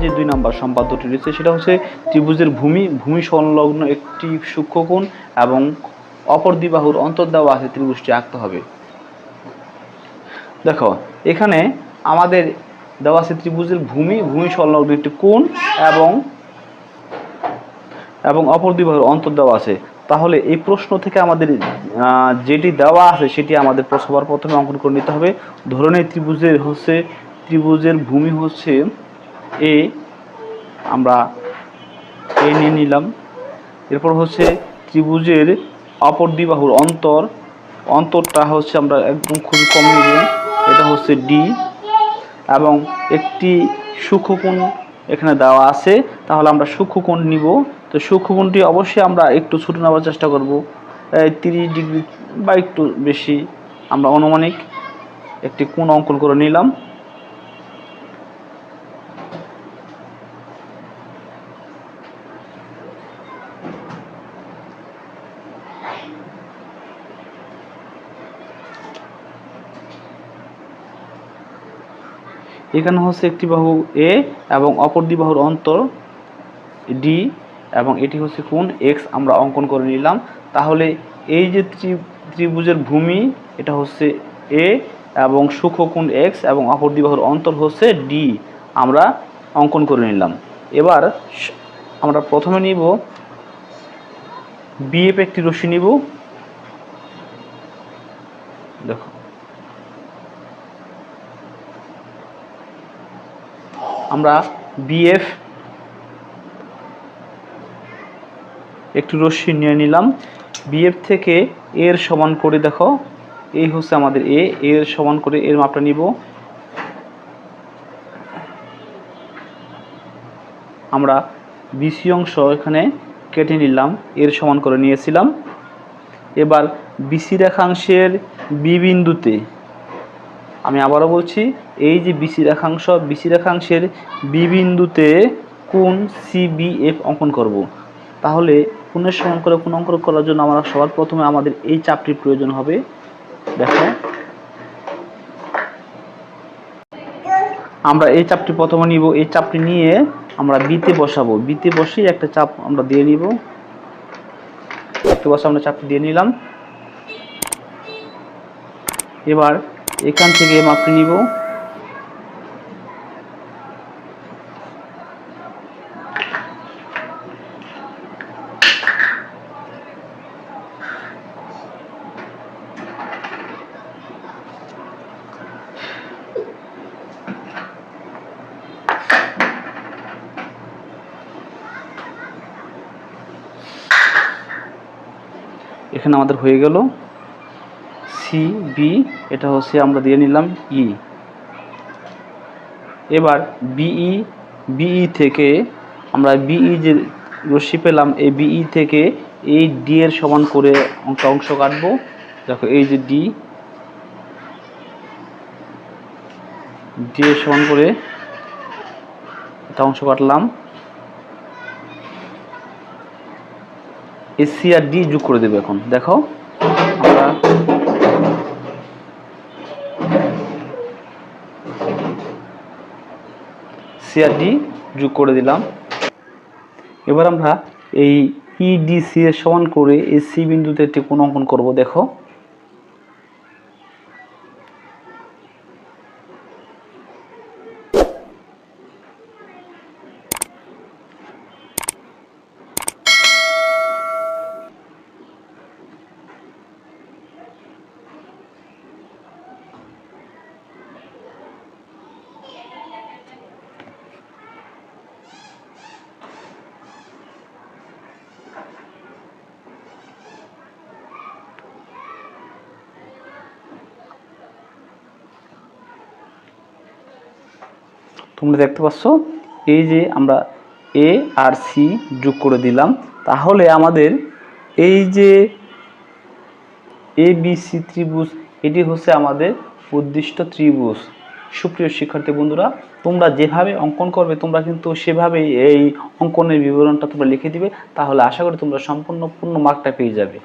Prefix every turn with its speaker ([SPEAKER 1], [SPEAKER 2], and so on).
[SPEAKER 1] যে দুই নাম্বার সম্পাদ্যটি রয়েছে সেটা হচ্ছে ত্রিভুজের ভূমি ভূমি সংলগ্ন একটি সূক্ষ্মকোণ এবং অপর দ্বিবাহুর অন্তর দেওয়া আছে ত্রিভুজটি আঁকতে হবে। দেখো, এখানে আমাদের দেওয়া আছে ত্রিভুজের ভূমি ভূমি সংলগ্ন একটি কোণ এবং এবং অপর দ্বিবাহুর অন্তর দেওয়া আছে। তাহলে এই প্রশ্ন থেকে আমাদের যেটি দেওয়া আছে সেটি আমাদের সবার প্রথমে অঙ্কন করে নিতে হবে। ধরুন এই ত্রিভুজের হচ্ছে, ত্রিভুজের ভূমি হচ্ছে এ আমরা এ নিয়ে নিলাম। এরপর হচ্ছে ত্রিভুজের অপর দ্বিবাহুর অন্তর। অন্তরটা হচ্ছে আমরা একদম খুবই কম নেব এটা হচ্ছে ডি এবং একটি সূক্ষ্মকোণ এখানে দেওয়া আছে। তাহলে আমরা সূক্ষ্মকোণ নিব। তো সূক্ষ্মকোণটি অবশ্যই আমরা একটু ছোটো নেওয়ার চেষ্টা করব। তিরিশ ডিগ্রি বা একটু বেশি। আমরা অনুমানিক একটি কোণ অঙ্কন করে নিলাম। এখানে হচ্ছে একটি বাহু এ এবং অপর দুই বাহুর অন্তর ডি এবং এটি হচ্ছে কোন এক্স আমরা অঙ্কন করে নিলাম। তাহলে এই যে ত্রিভুজের ভূমি, এটা হচ্ছে এ এবং সূক্ষ্মকোণ এক্স এবং অপর বাহুর অন্তর হচ্ছে ডি আমরা অঙ্কন করে নিলাম। এবার আমরা প্রথমে নিব বিএফ একটি রশ্মি নিব। দেখো আমরা বিএফ একটু রশ্মি নিয়ে নিলাম। বিএফ থেকে এর সমান করে দেখো। এই হচ্ছে আমাদের এ এর সমান করে এর মাপটা নিব। আমরা বিসি অংশ এখানে কেটে নিলাম এর সমান করে নিয়েছিলাম। এবার বিসি রেখাংশের বি বিন্দুতে আমি আবারও বলছি এই যে বিসি রেখাংশ বিসি রেখাংশের বি বিন্দুতে কোন সিবিএফ অঙ্কন করব। তাহলে কোণের সমান করে কোন অঙ্কন করার জন্য আমরা সবার প্রথমে আমাদের এই চাপটির প্রয়োজন হবে। দেখো। আমরা এই চাপটি প্রথমে নিব। এই চাপটি নিয়ে আমরা বিতে বসাবো। বিতে বসে একটা চাপ আমরা দিয়ে নিব। দেখতে পাচ্ছ আমরা চাপটি দিয়ে নিলাম। এবার এখান থেকে মাপটি নিব। এখানে আমাদের হয়ে গেল সি বি এটা হচ্ছে আমরা দিয়ে নিলাম ই এবার বিই বিই থেকে আমরা বিই যে রশ্মি পেলাম, এই বিই থেকে এই ডি এর সমান করে একটা অংশ কাটবো। দেখো, এই যে ডি ডি এর সমান করে একটা অংশ কাটলাম। এই সি আর ডি যোগ করে দেবে এখন। দেখো আমরা সি আর ডি যোগ করে দিলাম। এবার আমরা এই ইডিসি এর সমান করে এসি বিন্দুতে একটি কোণ অঙ্কন করব। দেখো। তোমরা দেখতে পাচ্ছ? এই যে আমরা এ আর সি যোগ করে দিলাম। তাহলে আমাদের এই যে এ বি সি ত্রিভুজ, এটি হচ্ছে আমাদের উদ্দিষ্ট ত্রিভুজ। সুপ্রিয় শিক্ষার্থী বন্ধুরা, তোমরা যেভাবে অঙ্কন করবে, তোমরা কিন্তু সেভাবেই এই অঙ্কনের বিবরণটা তোমরা লিখে দিবে। তাহলে আশা করি তোমরা সম্পূর্ণ পূর্ণ মার্কটা পেয়ে যাবে।